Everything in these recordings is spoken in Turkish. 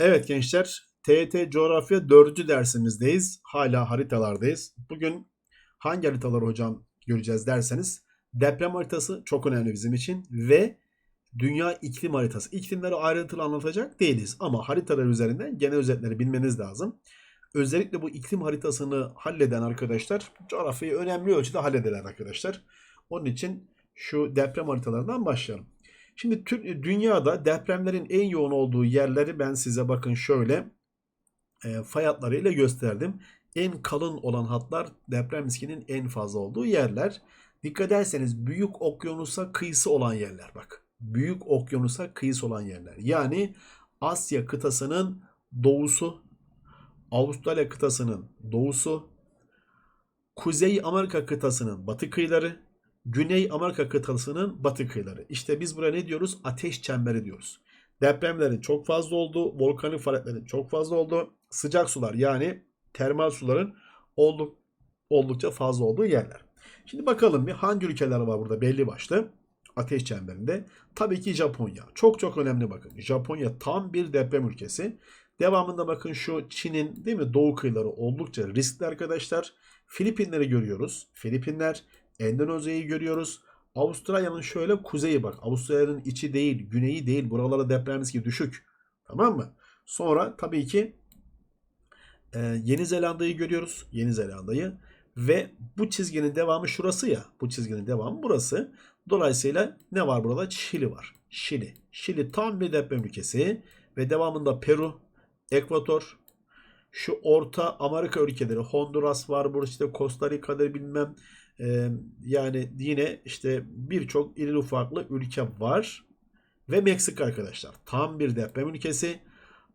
Evet gençler, TYT Coğrafya 4. dersimizdeyiz. Hala haritalardayız. Bugün hangi haritaları hocam göreceğiz derseniz deprem haritası çok önemli bizim için ve dünya iklim haritası. İklimleri ayrıntılı anlatacak değiliz ama haritalar üzerinden genel özetleri bilmeniz lazım. Özellikle bu iklim haritasını halleden arkadaşlar coğrafyayı önemli ölçüde hallederler arkadaşlar. Onun için şu deprem haritalarından başlayalım. Şimdi dünyada depremlerin en yoğun olduğu yerleri ben size bakın şöyle e, fay hatlarıyla gösterdim. En kalın olan hatlar deprem riskinin en fazla olduğu yerler. Dikkat ederseniz büyük okyanusa kıyısı olan yerler bak. Büyük okyanusa kıyısı olan yerler. Yani Asya kıtasının doğusu, Avustralya kıtasının doğusu, Kuzey Amerika kıtasının batı kıyıları, Güney Amerika kıtasının batı kıyıları. İşte biz buraya ne diyoruz? Ateş çemberi diyoruz. Depremlerin çok fazla olduğu, volkanik faaliyetlerin çok fazla olduğu, sıcak sular yani termal suların olduk, oldukça fazla olduğu yerler. Şimdi bakalım bir hangi ülkeler var burada belli başlı ateş çemberinde. Tabii ki Japonya. Çok çok önemli bakın. Japonya tam bir deprem ülkesi. Devamında bakın şu Çin'in değil mi doğu kıyıları oldukça riskli arkadaşlar. Filipinleri görüyoruz. Filipinler, Endonezya'yı görüyoruz. Avustralya'nın şöyle kuzeyi bak. Avustralya'nın içi değil, güneyi değil. Buralara deprem riski düşük. Tamam mı? Sonra tabii ki e, Yeni Zelanda'yı görüyoruz. Yeni Zelanda'yı. Ve bu çizginin devamı şurası ya. Bu çizginin devamı burası. Dolayısıyla ne var burada? Şili var. Şili. Şili tam bir deprem ülkesi. Ve devamında Peru, Ekvator, şu Orta Amerika ülkeleri Honduras var burada işte Costa Rica'dır bilmem Ee, yani yine işte birçok iri ufaklı ülke var ve Meksika arkadaşlar tam bir deprem ülkesi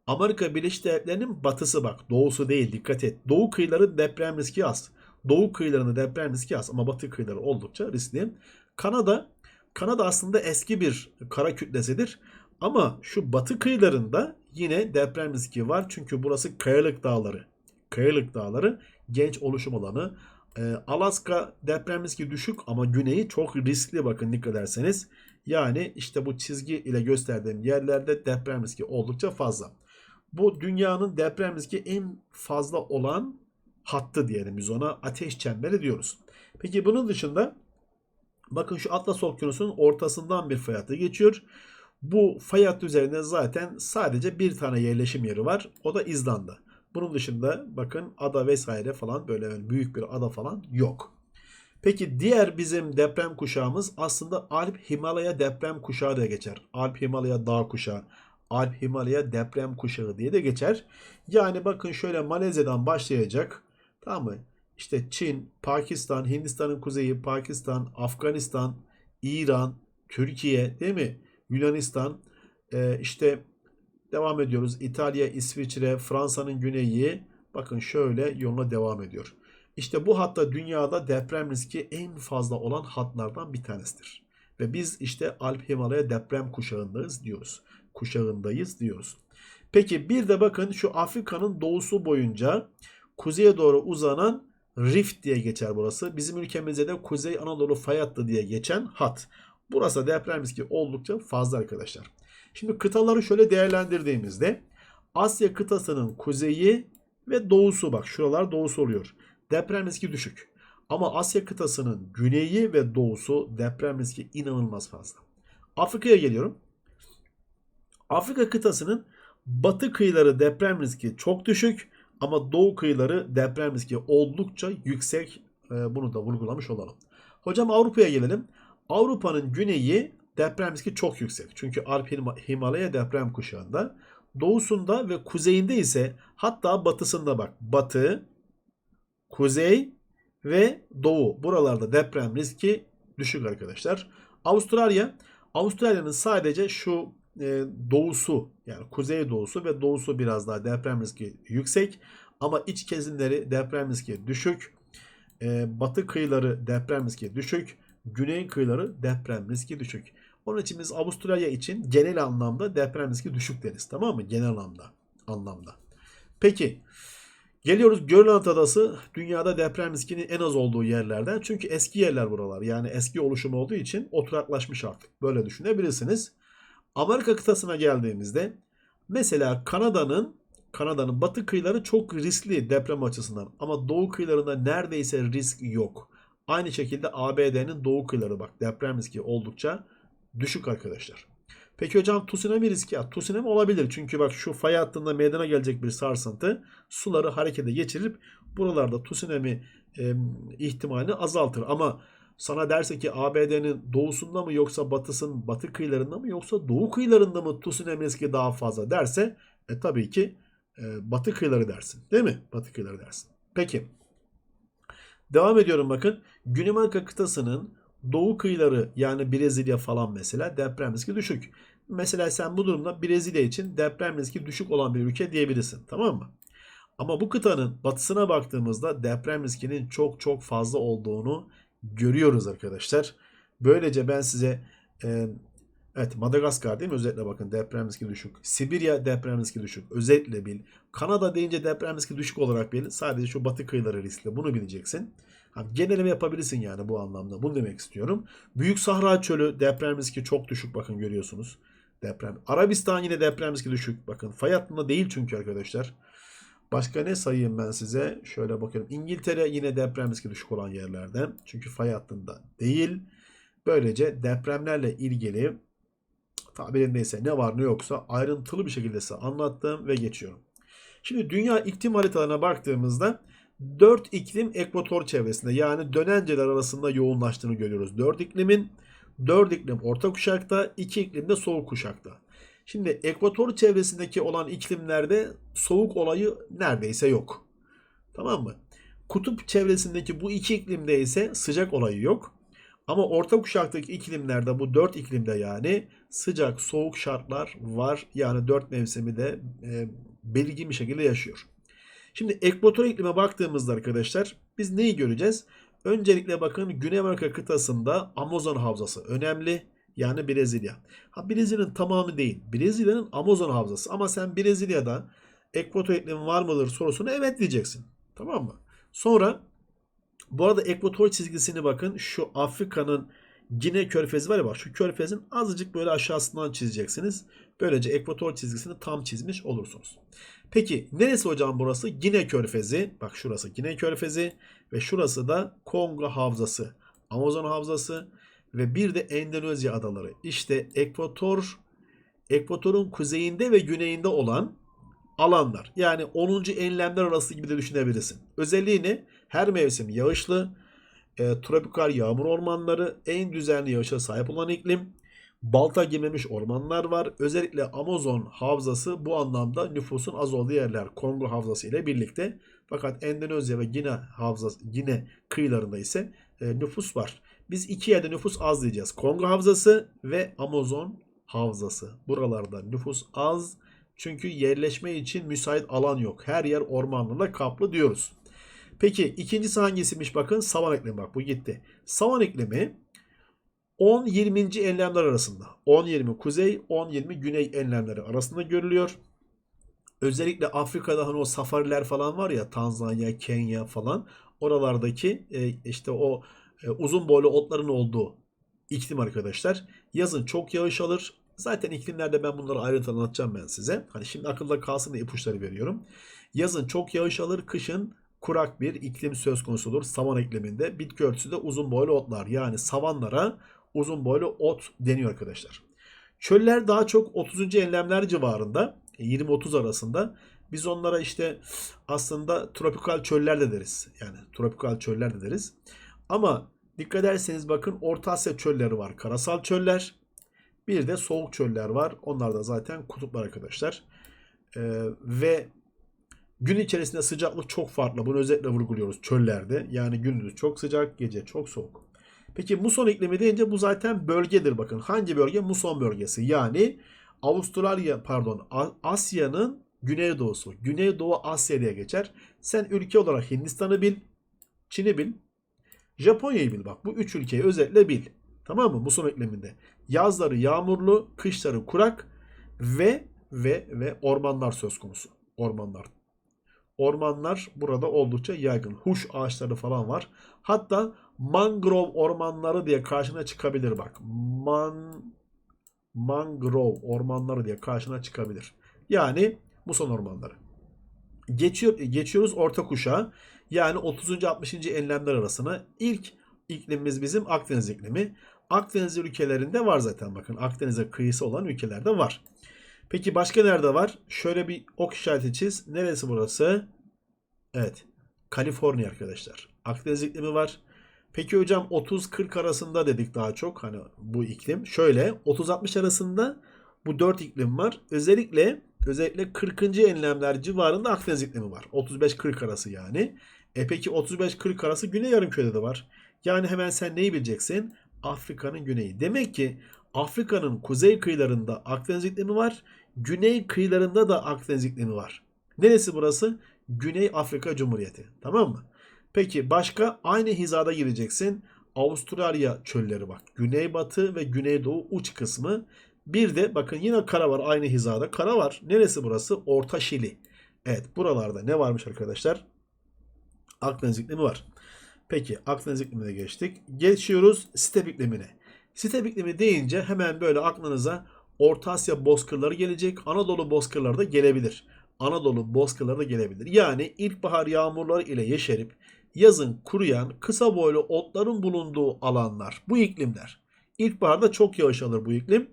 Amerika Birleşik Devletleri'nin batısı bak doğusu değil dikkat et doğu kıyıları deprem riski az doğu kıyılarında deprem riski az ama batı kıyıları oldukça riskli Kanada Kanada aslında eski bir kara kütlesidir ama şu batı kıyılarında yine deprem riski var. Çünkü burası kayalık dağları. Kayalık dağları genç oluşum alanı. Ee, Alaska deprem riski düşük ama güneyi çok riskli bakın dikkat ederseniz. Yani işte bu çizgi ile gösterdiğim yerlerde deprem riski oldukça fazla. Bu dünyanın deprem riski en fazla olan hattı diyelim biz ona ateş çemberi diyoruz. Peki bunun dışında bakın şu Atlas Okyanusu'nun ortasından bir fay hattı geçiyor. Bu fay hattı üzerinde zaten sadece bir tane yerleşim yeri var. O da İzlanda. Bunun dışında bakın ada vesaire falan böyle büyük bir ada falan yok. Peki diğer bizim deprem kuşağımız aslında Alp Himalaya deprem kuşağı diye geçer. Alp Himalaya dağ kuşağı. Alp Himalaya deprem kuşağı diye de geçer. Yani bakın şöyle Malezya'dan başlayacak. Tamam mı? İşte Çin, Pakistan, Hindistan'ın kuzeyi, Pakistan, Afganistan, İran, Türkiye değil mi? Yunanistan, işte devam ediyoruz. İtalya, İsviçre, Fransa'nın güneyi. Bakın şöyle yoluna devam ediyor. İşte bu hatta dünyada deprem riski en fazla olan hatlardan bir tanesidir. Ve biz işte Alp Himalaya deprem kuşağındayız diyoruz. Kuşağındayız diyoruz. Peki bir de bakın şu Afrika'nın doğusu boyunca kuzeye doğru uzanan Rift diye geçer burası. Bizim ülkemizde de Kuzey Anadolu fay hattı diye geçen hat. Burası deprem riski oldukça fazla arkadaşlar. Şimdi kıtaları şöyle değerlendirdiğimizde Asya kıtasının kuzeyi ve doğusu bak şuralar doğusu oluyor. Deprem riski düşük. Ama Asya kıtasının güneyi ve doğusu deprem riski inanılmaz fazla. Afrika'ya geliyorum. Afrika kıtasının batı kıyıları deprem riski çok düşük ama doğu kıyıları deprem riski oldukça yüksek. Ee, Bunu da vurgulamış olalım. Hocam Avrupa'ya gelelim. Avrupa'nın güneyi deprem riski çok yüksek. Çünkü Alp Himalaya deprem kuşağında. Doğusunda ve kuzeyinde ise hatta batısında bak. Batı, kuzey ve doğu. Buralarda deprem riski düşük arkadaşlar. Avustralya, Avustralya'nın sadece şu e, doğusu yani kuzey doğusu ve doğusu biraz daha deprem riski yüksek. Ama iç kesimleri deprem riski düşük. E, batı kıyıları deprem riski düşük güney kıyıları deprem riski düşük. Onun için biz Avustralya için genel anlamda deprem riski düşük deriz. Tamam mı? Genel anlamda. anlamda. Peki geliyoruz Grönland Adası dünyada deprem riskinin en az olduğu yerlerden. Çünkü eski yerler buralar. Yani eski oluşum olduğu için oturaklaşmış artık. Böyle düşünebilirsiniz. Amerika kıtasına geldiğimizde Mesela Kanada'nın Kanada'nın batı kıyıları çok riskli deprem açısından ama doğu kıyılarında neredeyse risk yok. Aynı şekilde ABD'nin doğu kıyıları bak deprem riski oldukça düşük arkadaşlar. Peki hocam tsunami riski ya tsunami olabilir. Çünkü bak şu fay hattında meydana gelecek bir sarsıntı suları harekete geçirip buralarda tsunami e, ihtimalini azaltır. Ama sana derse ki ABD'nin doğusunda mı yoksa batısın batı kıyılarında mı yoksa doğu kıyılarında mı tsunami riski daha fazla derse e, tabii ki e, batı kıyıları dersin. Değil mi? Batı kıyıları dersin. Peki. Devam ediyorum bakın. Güney Amerika kıtasının doğu kıyıları yani Brezilya falan mesela deprem riski düşük. Mesela sen bu durumda Brezilya için deprem riski düşük olan bir ülke diyebilirsin. Tamam mı? Ama bu kıtanın batısına baktığımızda deprem riskinin çok çok fazla olduğunu görüyoruz arkadaşlar. Böylece ben size e, evet Madagaskar değil mi? Özetle bakın deprem riski düşük. Sibirya deprem riski düşük. Özetle bil. Kanada deyince deprem riski düşük olarak bil. Sadece şu batı kıyıları riskli. Bunu bileceksin. Yani geneleme yapabilirsin yani bu anlamda. Bunu demek istiyorum. Büyük Sahra Çölü deprem riski çok düşük bakın görüyorsunuz. Deprem. Arabistan yine deprem riski düşük. Bakın fay hattında değil çünkü arkadaşlar. Başka ne sayayım ben size? Şöyle bakıyorum. İngiltere yine deprem riski düşük olan yerlerden. Çünkü fay hattında değil. Böylece depremlerle ilgili tabirindeyse ne var ne yoksa ayrıntılı bir şekilde size anlattım ve geçiyorum. Şimdi dünya iklim haritalarına baktığımızda 4 iklim ekvator çevresinde yani dönenceler arasında yoğunlaştığını görüyoruz. 4 iklimin 4 iklim orta kuşakta, 2 iklim de soğuk kuşakta. Şimdi ekvator çevresindeki olan iklimlerde soğuk olayı neredeyse yok. Tamam mı? Kutup çevresindeki bu iki iklimde ise sıcak olayı yok. Ama orta kuşaktaki iklimlerde bu dört iklimde yani sıcak soğuk şartlar var. Yani dört mevsimi de e, belirgin bir şekilde yaşıyor. Şimdi ekvator iklime baktığımızda arkadaşlar biz neyi göreceğiz? Öncelikle bakın Güney Amerika kıtasında Amazon havzası önemli. Yani Brezilya. Ha Brezilya'nın tamamı değil. Brezilya'nın Amazon havzası. Ama sen Brezilya'da ekvator iklimi var mıdır sorusuna evet diyeceksin. Tamam mı? Sonra bu arada ekvator çizgisini bakın şu Afrika'nın Gine körfezi var ya bak şu körfezin azıcık böyle aşağısından çizeceksiniz. Böylece ekvator çizgisini tam çizmiş olursunuz. Peki neresi hocam burası? Gine körfezi. Bak şurası Gine körfezi ve şurası da Kongo havzası. Amazon havzası ve bir de Endonezya adaları. İşte ekvator ekvatorun kuzeyinde ve güneyinde olan alanlar. Yani 10. enlemler arası gibi de düşünebilirsin. Özelliği ne? Her mevsim yağışlı, e, tropikal yağmur ormanları, en düzenli yağışa sahip olan iklim, balta girmemiş ormanlar var. Özellikle Amazon havzası bu anlamda nüfusun az olduğu yerler. Kongo havzası ile birlikte. Fakat Endonezya ve Gine havzası, Gine kıyılarında ise e, nüfus var. Biz iki yerde nüfus az diyeceğiz. Kongo havzası ve Amazon havzası. Buralarda nüfus az. Çünkü yerleşme için müsait alan yok. Her yer ormanlarla kaplı diyoruz. Peki ikincisi hangisiymiş bakın savan iklimi bak bu gitti. Savan iklimi 10-20. enlemler arasında. 10-20 kuzey 10-20 güney enlemleri arasında görülüyor. Özellikle Afrika'da hani o safariler falan var ya Tanzanya, Kenya falan oralardaki e, işte o e, uzun boylu otların olduğu iklim arkadaşlar. Yazın çok yağış alır. Zaten iklimlerde ben bunları ayrıntılı anlatacağım ben size. Hani şimdi akılda kalsın diye ipuçları veriyorum. Yazın çok yağış alır, kışın kurak bir iklim söz konusu olur. Savan ikliminde bitki örtüsü de uzun boylu otlar. Yani savanlara uzun boylu ot deniyor arkadaşlar. Çöller daha çok 30. enlemler civarında 20-30 arasında. Biz onlara işte aslında tropikal çöller de deriz. Yani tropikal çöller de deriz. Ama dikkat ederseniz bakın Orta Asya çölleri var. Karasal çöller. Bir de soğuk çöller var. Onlar da zaten kutuplar arkadaşlar. Ee, ve gün içerisinde sıcaklık çok farklı. Bunu özellikle vurguluyoruz çöllerde. Yani gündüz çok sıcak, gece çok soğuk. Peki muson iklimi deyince bu zaten bölgedir bakın. Hangi bölge? Muson bölgesi. Yani Avustralya pardon Asya'nın güneydoğusu. Güneydoğu Asya diye geçer. Sen ülke olarak Hindistan'ı bil, Çin'i bil, Japonya'yı bil bak. Bu üç ülkeyi özellikle bil. Tamam mı? Muson ikliminde. Yazları yağmurlu, kışları kurak ve ve ve ormanlar söz konusu. Ormanlar. Ormanlar burada oldukça yaygın. Huş ağaçları falan var. Hatta mangrove ormanları diye karşına çıkabilir bak. Man mangrove ormanları diye karşına çıkabilir. Yani muson ormanları. Geçiyor, geçiyoruz orta kuşağa. Yani 30. 60. enlemler arasına. İlk iklimimiz bizim Akdeniz iklimi. Akdeniz ülkelerinde var zaten bakın. Akdeniz'e kıyısı olan ülkelerde var. Peki başka nerede var? Şöyle bir ok işareti çiz. Neresi burası? Evet. Kaliforniya arkadaşlar. Akdeniz iklimi var. Peki hocam 30-40 arasında dedik daha çok hani bu iklim. Şöyle 30-60 arasında bu 4 iklim var. Özellikle özellikle 40. enlemler civarında Akdeniz iklimi var. 35-40 arası yani. E peki 35-40 arası Güney Yarımküre'de de var. Yani hemen sen neyi bileceksin? Afrika'nın güneyi. Demek ki Afrika'nın kuzey kıyılarında Akdeniz iklimi var. Güney kıyılarında da Akdeniz iklimi var. Neresi burası? Güney Afrika Cumhuriyeti. Tamam mı? Peki başka aynı hizada gireceksin. Avustralya çölleri bak. Güneybatı ve güneydoğu uç kısmı. Bir de bakın yine kara var aynı hizada. Kara var. Neresi burası? Orta Şili. Evet buralarda ne varmış arkadaşlar? Akdeniz iklimi var. Peki Akdeniz iklimine geçtik. Geçiyoruz step iklimine. Step iklimi deyince hemen böyle aklınıza Orta Asya bozkırları gelecek. Anadolu bozkırları da gelebilir. Anadolu bozkırları da gelebilir. Yani ilkbahar yağmurları ile yeşerip yazın kuruyan kısa boylu otların bulunduğu alanlar. Bu iklimler. İlkbaharda çok yağış alır bu iklim.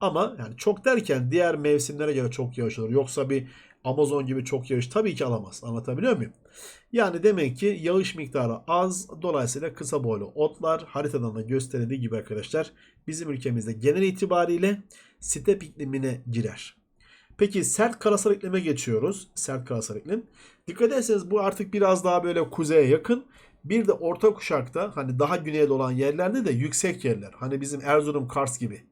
Ama yani çok derken diğer mevsimlere göre çok yağış alır. Yoksa bir Amazon gibi çok yağış tabii ki alamaz. Anlatabiliyor muyum? Yani demek ki yağış miktarı az. Dolayısıyla kısa boylu otlar haritadan da gösterildiği gibi arkadaşlar bizim ülkemizde genel itibariyle step iklimine girer. Peki sert karasal iklime geçiyoruz. Sert karasal iklim. Dikkat ederseniz bu artık biraz daha böyle kuzeye yakın. Bir de orta kuşakta hani daha güneyde olan yerlerde de yüksek yerler. Hani bizim Erzurum, Kars gibi.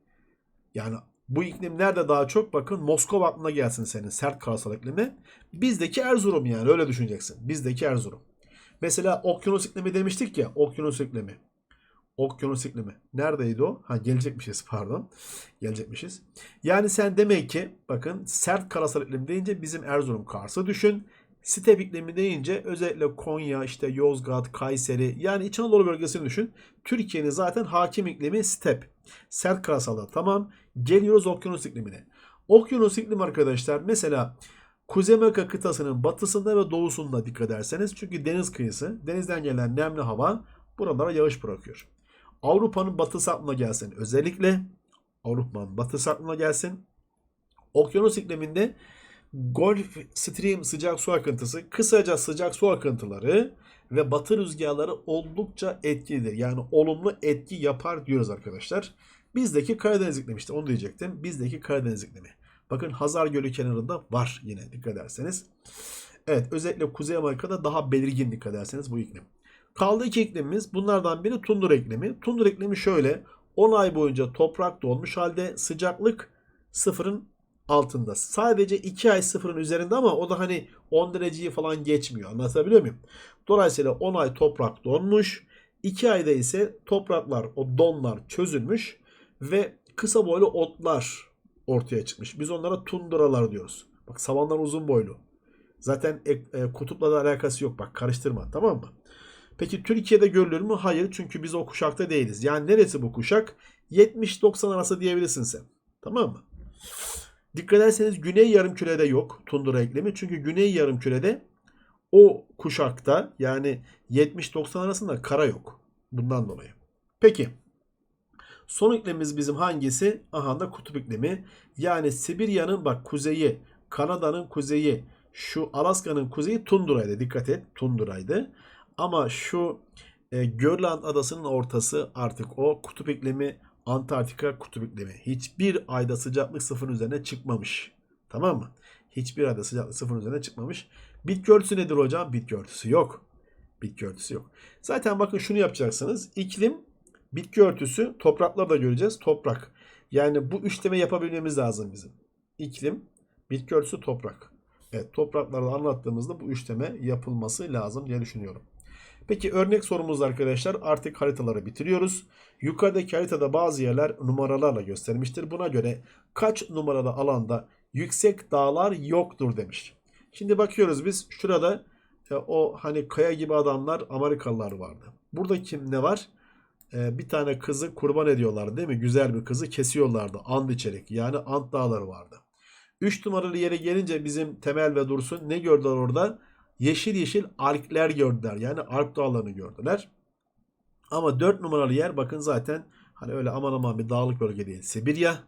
Yani bu iklim nerede daha çok? Bakın Moskova aklına gelsin senin sert karasal iklimi. Bizdeki Erzurum yani öyle düşüneceksin. Bizdeki Erzurum. Mesela okyanus iklimi demiştik ya. Okyanus iklimi. Okyanus iklimi. Neredeydi o? Ha gelecekmişiz pardon. Gelecekmişiz. Yani sen demek ki bakın sert karasal iklim deyince bizim Erzurum Kars'ı düşün. Step iklimi deyince özellikle Konya, işte Yozgat, Kayseri yani İç Anadolu bölgesini düşün. Türkiye'nin zaten hakim iklimi step. Sert karasalda tamam. Geliyoruz okyanus iklimine. Okyanus iklimi arkadaşlar mesela Kuzey Amerika kıtasının batısında ve doğusunda dikkat ederseniz. Çünkü deniz kıyısı, denizden gelen nemli hava buralara yağış bırakıyor. Avrupa'nın batısı aklına gelsin. Özellikle Avrupa'nın batısı aklına gelsin. Okyanus ikliminde Gulf Stream sıcak su akıntısı, kısaca sıcak su akıntıları ve batı rüzgarları oldukça etkilidir. Yani olumlu etki yapar diyoruz arkadaşlar. Bizdeki Karadeniz iklimi işte onu diyecektim. Bizdeki Karadeniz iklimi. Bakın Hazar Gölü kenarında var yine dikkat ederseniz. Evet özellikle Kuzey Amerika'da daha belirgin dikkat ederseniz bu iklim. Kaldı iki iklimimiz. Bunlardan biri tundra iklimi. Tundra iklimi şöyle. 10 ay boyunca toprak dolmuş halde sıcaklık sıfırın altında. Sadece 2 ay sıfırın üzerinde ama o da hani 10 dereceyi falan geçmiyor. Anlatabiliyor muyum? Dolayısıyla 10 ay toprak donmuş. 2 ayda ise topraklar, o donlar çözülmüş ve kısa boylu otlar ortaya çıkmış. Biz onlara tundralar diyoruz. Bak savanlar uzun boylu. Zaten e, kutupla da alakası yok. Bak karıştırma tamam mı? Peki Türkiye'de görülür mü? Hayır çünkü biz o kuşakta değiliz. Yani neresi bu kuşak? 70-90 arası diyebilirsin sen. Tamam mı? Dikkat ederseniz Güney Yarımküre'de yok tundra iklimi. Çünkü Güney Yarımküre'de o kuşakta yani 70-90 arasında kara yok. Bundan dolayı. Peki. Son iklimimiz bizim hangisi? Aha da kutup iklimi. Yani Sibirya'nın bak kuzeyi, Kanada'nın kuzeyi, şu Alaska'nın kuzeyi tundraydı. Dikkat et tundraydı. Ama şu e, Görland adasının ortası artık o kutup iklimi Antarktika kutup iklimi. Hiçbir ayda sıcaklık sıfırın üzerine çıkmamış. Tamam mı? Hiçbir ayda sıcaklık sıfırın üzerine çıkmamış. Bitki örtüsü nedir hocam? Bitki örtüsü yok. Bitki örtüsü yok. Zaten bakın şunu yapacaksınız. İklim, bitki örtüsü, toprakları da göreceğiz. Toprak. Yani bu üçleme yapabilmemiz lazım bizim. İklim, bitki örtüsü, toprak. Evet topraklarda anlattığımızda bu üçleme yapılması lazım diye düşünüyorum. Peki örnek sorumuz arkadaşlar artık haritaları bitiriyoruz. Yukarıdaki haritada bazı yerler numaralarla göstermiştir. Buna göre kaç numaralı alanda yüksek dağlar yoktur demiş. Şimdi bakıyoruz biz şurada e, o hani kaya gibi adamlar Amerikalılar vardı. Burada kim ne var? E, bir tane kızı kurban ediyorlar değil mi? Güzel bir kızı kesiyorlardı. Ant içerik yani Ant dağları vardı. 3 numaralı yere gelince bizim Temel ve Dursun ne gördüler orada? Yeşil yeşil alkler gördüler. Yani Alp dağlarını gördüler. Ama 4 numaralı yer bakın zaten hani öyle aman aman bir dağlık bölge değil. Sibirya.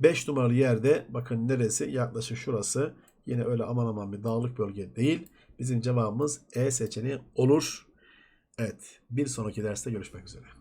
5 numaralı yerde bakın neresi? Yaklaşık şurası. Yine öyle aman aman bir dağlık bölge değil. Bizim cevabımız E seçeneği olur. Evet. Bir sonraki derste görüşmek üzere.